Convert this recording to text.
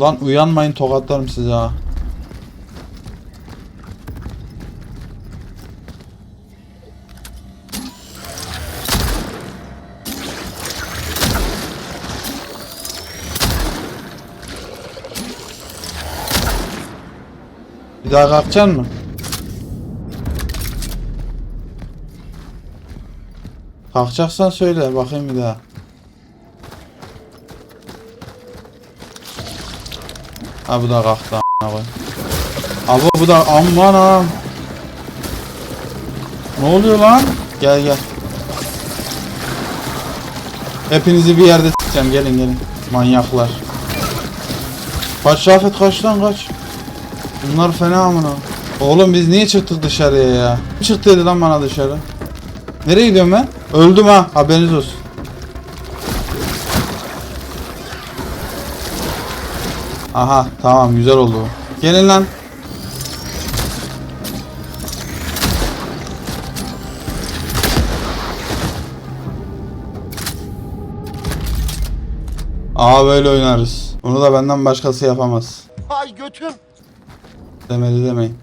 Lan uyanmayın tokatlarım sizi ha. Bir daha kalkacaksın mı? Kalkacaksan söyle bakayım bir daha. Ha bu da kalktı a**ına koy. Abi bu da aman am. Ne oluyor lan? Gel gel. Hepinizi bir yerde s**eceğim gelin gelin. Manyaklar. Kaç Rafet kaç lan kaç. Bunlar fena amına. Oğlum biz niye çıktık dışarıya ya? Kim çıktıydı lan bana dışarı? Nereye gidiyorum ben? Öldüm ha haberiniz olsun. Aha tamam güzel oldu. Gelin lan. Aa böyle oynarız. Bunu da benden başkası yapamaz. Ay götüm. Demedi demeyin.